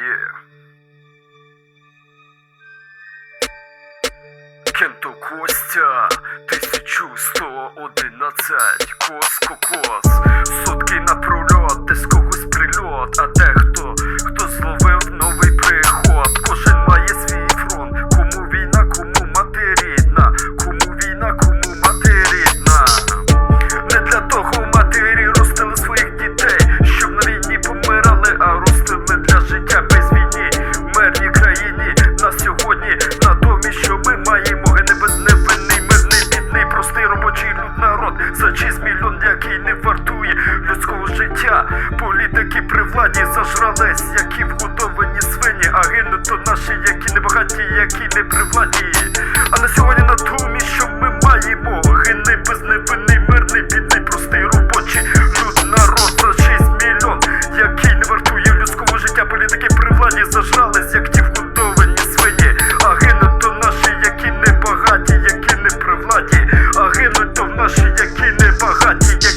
yeah. Кенто Костя, 1111, кос кокос, життя. Політики при владі зажрались, які вгодовані свині, а гинуть то наші, які не багаті, які не при владі. А на сьогодні на думі, що ми маємо гине безневинний, мирний, бідний, простий робочий люд, народ за 6 мільйон, який не вартує людського життя. Політики при владі зажрались, як ті вгодовані свині, а гинуть то наші, які не багаті, які не при владі, а гинуть то наші, які не багаті.